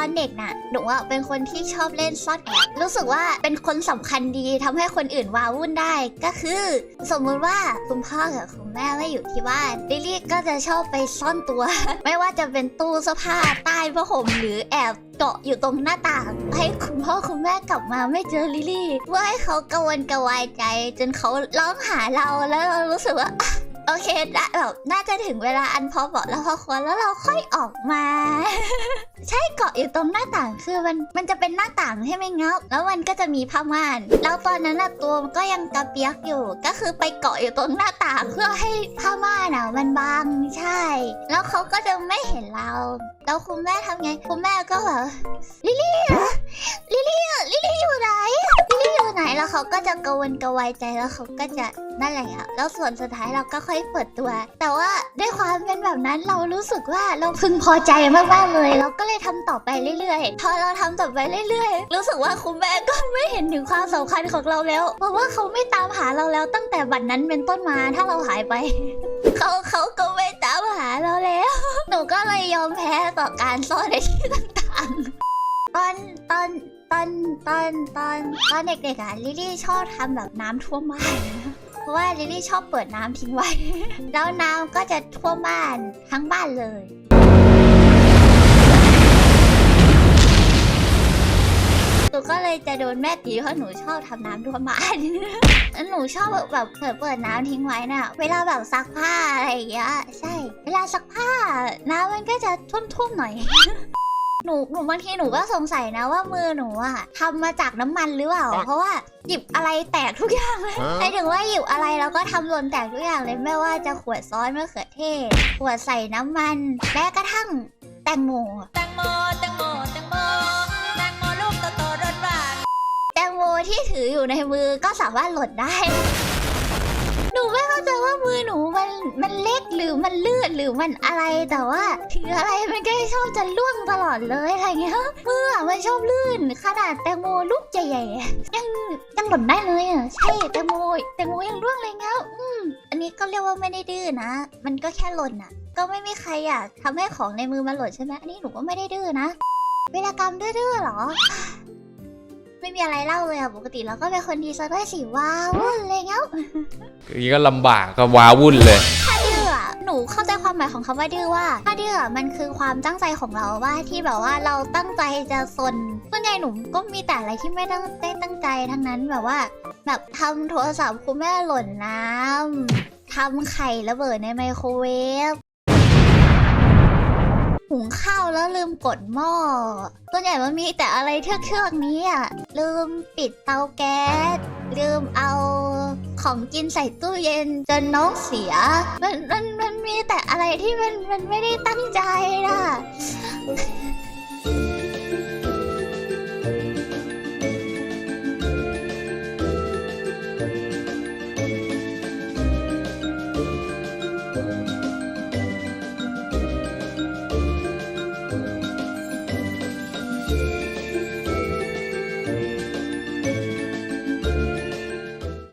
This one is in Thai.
อนเด็กน่ะหนูอะเป็นคนที่ชอบเล่นซ่อนแอบรู้สึกว่าเป็นคนสำคัญดีทำให้คนอื่นว้าวุ่นได้ก็คือ สมมุติว่าคุณพ่อกับคุณแม่ไม่อยู่ที่บ้านลิลลี่ก็จะชอบไปซ่อนตัว ไม่ว่าจะเป็นตู้เสื้อผ้าใต้ผ้าห่มหรือแอบเกาะอยู่ตรงหน้าต่าง ให้คุณพ่อคุณแม่กลับมาไม่เจอลิลลี่เพื่อให้เขากระวนกระวายใจ จนเขาร้องหาเราแล้วเรารู้สึกว่า โอเคนะแบบน่าจะถึงเวลาอันพอเหมาะแล้วพอควรแล้วเราค่อยออกมา ใช่เกาะอยู่ตรงหน้าต่างคือมันมันจะเป็นหน้าต่างใช่ไหมงับแล้วมันก็จะมีผ้าม่านแล้วตอนนั้นน่ะตัวมันก็ยังกระเปียกอยู่ ก็คือไปเกาะอยู่ตรงหน้าต่างเพื่อให้ผ้าม่านอะมันบังใช่ แล้วเขาก็จะไม่เห็นเราแล้วคุณแม่ทำไง คุณแม่ก็แบบลิลลี่อะลิลลี่อะลิลลี่ เขาก็จะกระวนกระวายใจแล้วเขาก็จะนั่นแหละอะแล้วส่วนสุดท้ายเราก็ค่อยเปิดตัว แต่ว่าด้วยความเป็นแบบนั้นเรารู้สึกว่าเราพึงพอใจมากๆเลย เราก็เลยทำต่อไปเรื่อยๆ พอเราทำต่อไปเรื่อยๆ รู้สึกว่าคุณแม่ก็ไม่เห็นถึงความสำคัญของเราแล้ว เพราะว่าเขาไม่ตามหาเราแล้วตั้งแต่บัดนั้นเป็นต้นมาถ้าเราหายไป เขาเขาก็ไม่ตามหาเราแล้ว หนูก็เลยยอมแพ้ต่อการซ่อนในที่ต่างๆ ตอนตอนตอนตอนตอนตอนเด็กๆอะลิลลี่ชอบทำแบบน้ำท่วมบ้านเพราะว่าลิลลี่ชอบเปิดน้ำทิ้งไว้ แล้วน้ำก็จะท่วมบ้านทั้งบ้านเลยหนูก็เลยจะโดนแม่ตีเพราะหนูชอบทำน้ำท่วมบ้านแล้วหนูชอบแบบแบบเปิดเปิดน้ำทิ้งไว้น่ะ เวลาแบบซักผ้าอะไรอย่างเงี้ย ใช่ เวลาซักผ้าน้ำมันก็จะท่วมๆหน่อย หนูหนูบางทีหนูก็สงสัยนะว่ามือหนูอะทำมาจากน้ำมันหรือเปล่า เพราะว่าหยิบอะไรแตกทุกอย่างเลยหมายถึงว่าหยิบอะไรแล้วก็ทำหล่นแตกทุกอย่างเลยไม่ว่าจะขวดซอสมะเขือเทศ ขวดใส่น้ำมันแม้กระทั่งแตงโมแตงโมแตงโมแตงโมแตงโมลูกโตโตรสหวานแตงโมที่ถืออยู่ในมือก็สามารถหล่นได้ หนูไม่เข้าใจว่า หรือมันลื่นหรือมันอะไรแต่ว่าถืออะไรมันก็ชอบจะล่วงตลอดเลยอะไรเงี้ยมืออมันชอบลื่น ขนาดแตงโมลูกใหญ่ๆยังยังหล่นได้เลยอะใช่แตงโมแตงโมยังร่วงเลยเงี้ยอืมอันนี้ก็เรียกว่าไม่ได้ดื้อนะ มันก็แค่หล่นอะ ก็ไม่มีใครอยากทำให้ของในมือมันหล่นใช่ไหมอันนี้หนูก็ไม่ได้ดื้อนะเวลากรรมดื้อๆหรอไม่มีอะไรเล่าเลยอะปกติเราก็เป็นคนดีซะด้วยสิว้าวอะไรเงี้ยอย่างนี้ก็ลำบากก็ว้าวุ่นเลย เข้าใจความหมายของคำว่าดื้อว่าถ้าดื้อมันคือความตั้งใจของเราว่าที่แบบว่าเราตั้งใจจะซนส่วนใหญ่หนูก็มีแต่อะไรที่ไม่ตั้งได้ตั้งใจทั้งนั้นแบบว่า แบบทำโทรศัพท์คุณแม่หล่นน้ำทำไข่ระเบิดในไมโครเวฟหุงข้าวแล้วลืมกดหม้อส่วนใหญ่มันมีแต่อะไรเทือกๆนี้อะ ลืมปิดเตาแก๊ส ลืมเอาของกินใส่ตู้เย็นจนน้องเสีย มันมั แต่อะไรที่มันมันไม่ได้ตั้งใจนะ